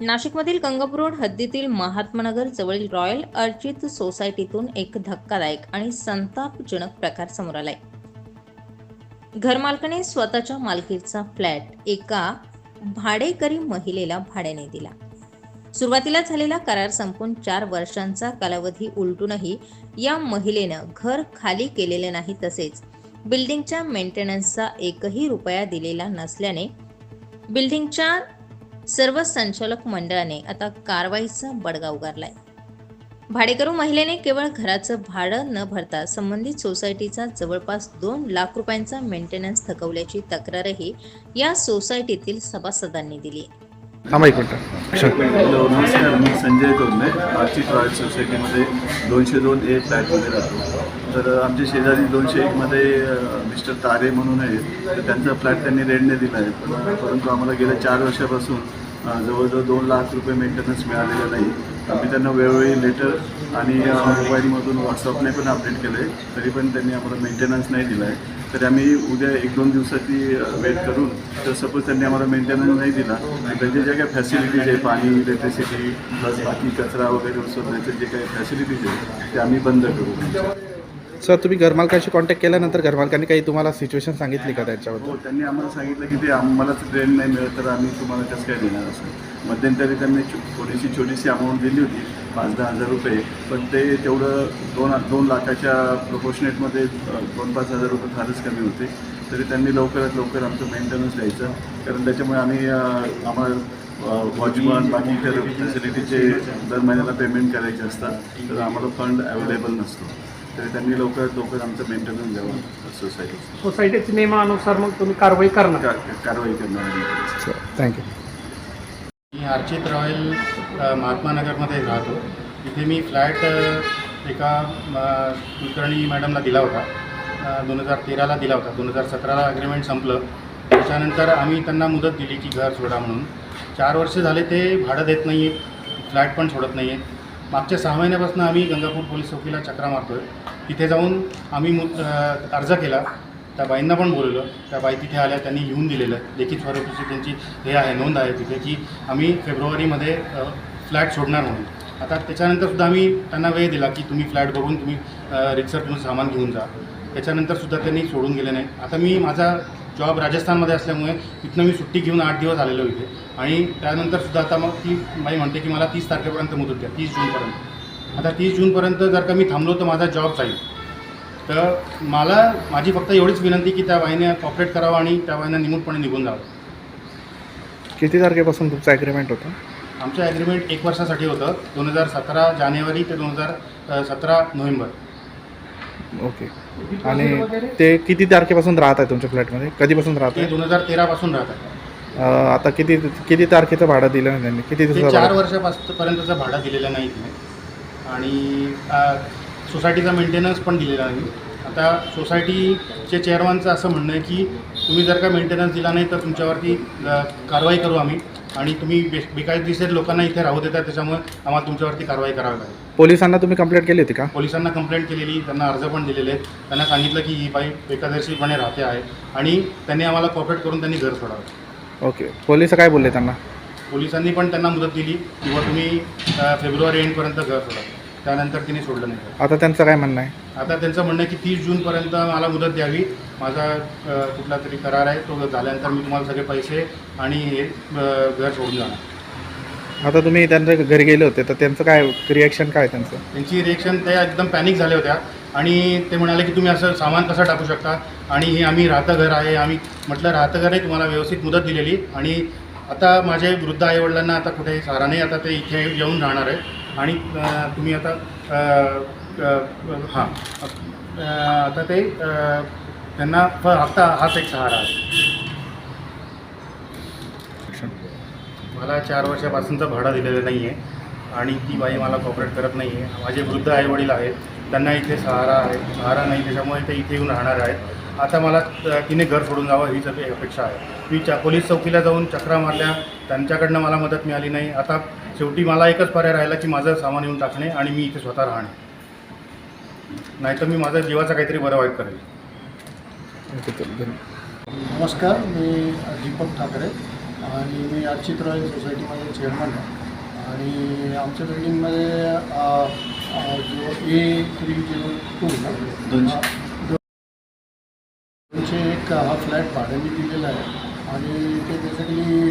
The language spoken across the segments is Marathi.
नाशिकमधील गंगापूर रोड हद्दीतील महात्मानगर जवळील रॉयल अर्चित सोसायटीतून एक धक्कादायक आणि संतापजनक प्रकार समोर आलाय. घरमालकाने स्वतःच्या मालकीचा फ्लॅट एका भाडेकरी महिलेला भाड्याने दिला. सुरुवातीला झालेला करार संपून चार वर्षांचा कालावधी उलटूनही या महिलेनं घर खाली केलेले नाही तसेच बिल्डिंगच्या मेंटेनन्सचा एकही रुपया दिलेला नसल्याने बिल्डिंगच्या सर्व संचालक मंडळाने आता कारवाईचा बडगा उगारलाय. भाडेकरू महिलेने केवळ घराचं भाडं न भरता संबंधित सोसायटीचा जवळपास दोन लाख रुपयांचा मेंटेनन्स थकवल्याची तक्रारही या सोसायटीतील सभासदांनी दिली. थांबा एक मिनिट. हॅलो नमस्कार. मी संजय तोरणे आर्चित रॉयल सोसायटीमध्ये दोनशे दोन ए फ्लॅटमध्ये राहतो. तर आमच्या शेजारी दोनशे एकमध्ये मिस्टर तारे म्हणून आहेत. तर त्यांचा फ्लॅट त्यांनी रेंटने दिला आहे. परंतु आम्हाला गेल्या चार वर्षापासून जवळजवळ दोन लाख रुपये मेंटेनन्स मिळालेला नाही. आम्ही त्यांना वेळोवेळी लेटर आणि मोबाईलमधून व्हॉट्सअपने पण अपडेट केलं आहे तरी पण त्यांनी आम्हाला मेंटेनन्स नाही दिला आहे तरी आम्ही उद्या एक दोन दिवसाची वेट करून तर सपोज त्यांनी आम्हाला मेंटेनन्स नाही दिला त्यांच्या ज्या काही फॅसिलिटीज आहे पाणी इलेक्ट्रिसिटी प्लस बाकी कचरा वगैरे उचलण्याचे जे काही फॅसिलिटीज आहे ते आम्ही बंद करू. सर तुम्ही घरमालकाशी कॉन्टॅक्ट केल्यानंतर घरमालकांनी काही तुम्हाला सिच्युएशन सांगितली का त्यांच्याबद्दल? हो त्यांनी आम्हाला सांगितलं की ते आम्हालाच ट्रेन नाही मिळत तर आम्ही तुम्हाला कसं काय देणार असं मध्यंतरी त्यांनी छो- थोडीशी छोटीशी अमाऊंट दिली होती पाच दहा हजार रुपये. पण ते तेवढं दोन दोन लाखाच्या प्रोपोशनेटमध्ये अ, दोन पाच हजार रुपये फारच कमी होते. तरी त्यांनी लवकरात लवकर आमचं मेंटेनन्स द्यायचं. कारण त्याच्यामुळे आम्ही अ, आम्हाला वॉचमन बाकी फॅसिलिटीचे दर महिन्याला पेमेंट करायचे असतात. तर आम्हाला फंड अवेलेबल नसतो. तरी त्यांनी लवकरात लवकर आमचं मेंटेनन्स द्यावं सोसायटीचं सोसायटीच्या नियमानुसार मग तुम्ही कारवाई करणार. का- कारवाई करणार. थँक्यू मी अर्चित रॉयल महात्मानगरमध्ये राहतो. इथे मी फ्लॅट एका कुलकर्णी मॅडमला दिला होता. दोन हजार तेराला दिला होता. दोन हजार सतराला अग्रीमेंट संपलं. त्याच्यानंतर आम्ही त्यांना मुदत दिली की घर सोडा म्हणून. चार वर्ष झाले ते भाडं देत नाही आहेत फ्लॅट पण सोडत नाही आहेत मागच्या सहा महिन्यापासून आम्ही गंगापूर पोलीस चौकीला चक्रा मारतो आहे तिथे जाऊन आम्ही मु अर्ज केला. त्या बाईंना पण बोलवलं. त्या बाई तिथे आल्या त्यांनी लिहून दिलेलं. लेखित स्वरूपाची त्यांची हे आहे नोंद आहे तिथे की आम्ही फेब्रुवारीमध्ये फ्लॅट सोडणार म्हणून. आता त्याच्यानंतरसुद्धा आम्ही त्यांना वेळ दिला की तुम्ही फ्लॅट बघून तुम्ही रिक्सर तुम्ही सामान घेऊन जा. त्याच्यानंतरसुद्धा त्यांनी सोडून गेले नाही. आता मी माझा जॉब राजस्थानमध्ये असल्यामुळे तिथनं मी सुट्टी घेऊन आठ दिवस आलेलो इथे. आणि त्यानंतर सुद्धा आता मग ती बाई म्हणते की मला तीस तारखेपर्यंत मुदत द्या तीस जूनपर्यंत. आता तीस जूनपर्यंत जर का मी थांबलो तर माझा जॉब जाईल. तर मला माझी फक्त एवढीच विनंती की त्या बाईने कॉपरेट करावं आणि त्या बाईनं निमूटपणे निघून जावं. किती तारखेपासून तुमचं ॲग्रीमेंट होतं? आमचं ॲग्रीमेंट एक वर्षासाठी होतं. दोन हजार सतरा जानेवारी ते दोन हजार सतरा नोव्हेंबर. ओके. आणि ते किती तारखेपासून राहत आहे तुमच्या फ्लॅटमध्ये? कधीपासून राहत ते आहे दोन हजार तेरापासून राहत आहे. अं, आता किती किती तारखेचं भाडं दिलं नाही त्यांनी? किती ते दिवसाचं चार भाडं? वर्षापासूनपर्यंतचं भाडं दिलेलं नाही आणि सोसायटीचा मेंटेनन्स पण दिलेला नाही. आता सोसायटीचे चेअरमनचं असं म्हणणं आहे की तुम्ही जर का मेंटेनन्स दिला नाही तर तुमच्यावरती अ, कारवाई करू आम्ही. आणि तुम्ही बे बेकायदेशीर लोकांना इथे राहू देता त्याच्यामुळे आम्हाला तुमच्यावरती कारवाई करावी लागेल. पोलिसांना तुम्ही कंप्लेंट केली होती का? पोलिसांना कंप्लेंट केलेली त्यांना अर्ज पण दिलेले आहेत. त्यांना सांगितलं की ही बाई बेकायदेशीरपणे राहते आहे आणि त्यांनी आम्हाला कॉपरेट करून त्यांनी घर सोडावं. ओके. पोलीस काय बोलले त्यांना? पोलिसांनी पण त्यांना मुदत दिली किंवा तुम्ही अ, फेब्रुवारी एंडपर्यंत घर सोडा. त्यानंतर तिने सोडलं नाही. आता त्यांचं काय म्हणणं आहे? आता त्यांचं म्हणणं आहे की तीस जूनपर्यंत मला मुदत द्यावी. माझा कुठला तरी करार आहे तो झाल्यानंतर मी तुम्हाला सगळे पैसे आणि हे घर सोडून जाणार. आता तुम्ही त्यांच्या घरी गेले होते तर त्यांचं काय रिॲक्शन काय त्यांचं? त्यांची रिएक्शन त्या एकदम पॅनिक झाल्या होत्या. आणि ते म्हणाले की तुम्ही असं सामान कसं टाकू शकता? आणि हे आम्ही राहतं घर आहे आम्ही म्हटलं राहतं घर आहे तुम्हाला व्यवस्थित मुदत दिलेली. आणि आता माझे वृद्ध आईवडिलांना आता कुठे सहारा नाही आता ते इथे येऊन राहणार आहे आणि तुम्ही आता हां. आता ते त्यांना फ- फक्त हाच एक सहारा आहे. मला चार वर्षापासूनचं भाडं दिलेलं नाही आहे आणि ती बाई मला कॉपरेट करत नाही आहे माझे वृद्ध आईवडील आहेत. त्यांना इथे सहारा आहे. सहारा नाही त्याच्यामुळे ते इथे येऊन राहणार आहेत. आता मला तिने घर सोडून जावं हीच अपेक्षा आहे. मी चा पोलीस चौकीला जाऊन चक्रा मारल्या. त्यांच्याकडनं मला मदत मिळाली नाही. आता शेवटी मला एकच पर्याय राहिला की माझं सामान येऊन टाकणे आणि मी इथे स्वतः राहणे नाहीतर मी माझ्या जीवाचं काहीतरी बरं वाईट करेल. नमस्कार मी दीपक ठाकरे आणि मी अर्चित रॉयल सोसायटीमध्ये चेअरमन आहे आणि आमच्या बिल्डिंगमध्ये जो ए थ्री झिरो टू दोनशे. दोनशे एक हा फ्लॅट भाड्याने दिलेला आहे आणि ते बेसिकली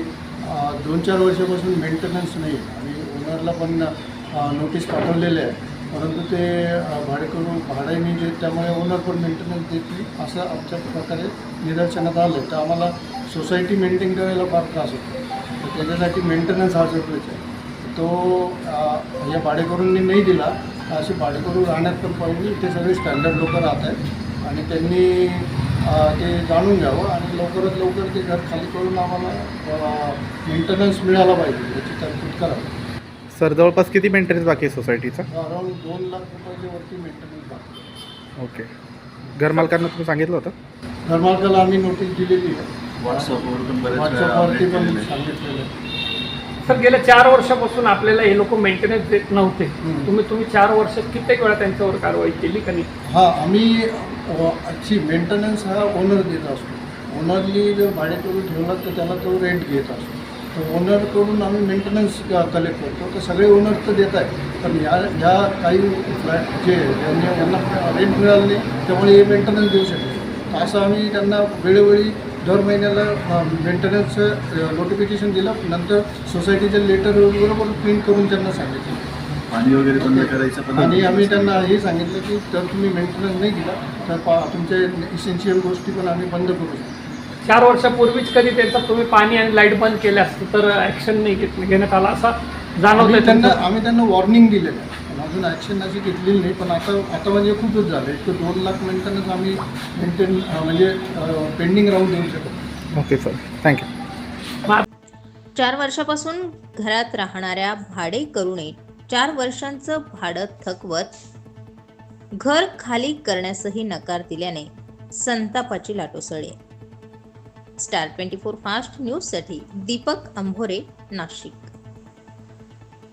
दोन चार वर्षापासून मेंटेनन्स नाही. आणि ओनरला पण नोटीस पाठवलेले आहे. परंतु ते भाडेकरू भाड्याने जे त्यामुळे ओनर पण मेंटेनन्स देत नाही असं आमच्या प्रकारे निदर्शनात आलं तर आम्हाला सोसायटी मेंटेन करायला फार त्रास होतो. तर त्याच्यासाठी मेंटेनन्स हा जरुरीचा आहे. तो या भाडेकरूंनी नाही दिला. असे भाडेकरू राहण्यात पण पाहिजे. ते सगळे स्टँडर्ड लोक राहत आहेत. आणि त्यांनी ते जाणून घ्यावं आणि लवकरात लवकर ते घर खाली करून आम्हाला मेंटेनन्स मिळाला पाहिजे याची तरतूद करावी. सर जवळपास किती मेंटेनन्स बाकी आहे सोसायटीचा अराऊंड दोन लाख रुपयाच्या वरती मेंटेनन्स बाकी आहे. ओके. घरमालकांना तुम्ही सांगितलं होतं? घरमालकाला आम्ही नोटीस दिलेली आहे. व्हॉट्सअपवर व्हॉट्सअपवरती पण. सांगितलेलं आहे. सर गेल्या चार वर्षापासून आपल्याला हे लोक मेंटेनन्स देत नव्हते. तुम्ही तुम्ही चार वर्ष कित्येक वेळा त्यांच्यावर कारवाई केली का नाही? हां आम्ही ची मेंटेनन्स हा ओनर देत असतो. ओनरली जर भाडेकरून ठेवला तर त्याला तो रेंट घेत असतो. तर ओनरकडून आम्ही मेंटेनन्स कलेक्ट करतो. तर सगळे ओनर तर देत आहे पण या ज्या काही फ्लॅट जे ज्यांनी यांना रेंट मिळालं नाही त्यामुळे हे मेंटेनन्स देऊ शकतो तर असं आम्ही त्यांना वेळोवेळी दर महिन्याला मेंटेनन्सचं नोटिफिकेशन दिलं. नंतर सोसायटीचे लेटर बरोबर प्रिंट करून त्यांना सांगितलं. पाणी वगैरे बंद करायचं पण आणि आम्ही त्यांना हे सांगितलं की जर तुम्ही मेंटेनन्स नाही दिला तर पा तुमच्या इसेन्शियल गोष्टी पण आम्ही बंद करू शकतो. चार वर्षापूर्वीच कधी त्यांचं तुम्ही पाणी आणि लाइट बंद केलं असतं तर ॲक्शन नाही घेत घेण्यात आला असा आम्ही जाणवतं त्यांना. आम्ही त्यांना वॉर्निंग दिलेलं आहे. पण अजून ॲक्शन अशी घेतलेली नाही पण आता आता म्हणजे खूपच झालं एक तर दोन लाख मेंटेनन्स आम्ही मेंटेन म्हणजे पेंडिंग राहून देऊ शकतो ओके सर थँक्यू चार वर्षापासून घरात राहणाऱ्या भाडेकरूने चार वर्षांचं भाडं थकवत घर खाली करण्यासही नकार दिल्याने संतापाची लाट उसळली. स्टार ट्वेंटी फोर फास्ट न्यूजसाठी दीपक अंभोरे नाशिक.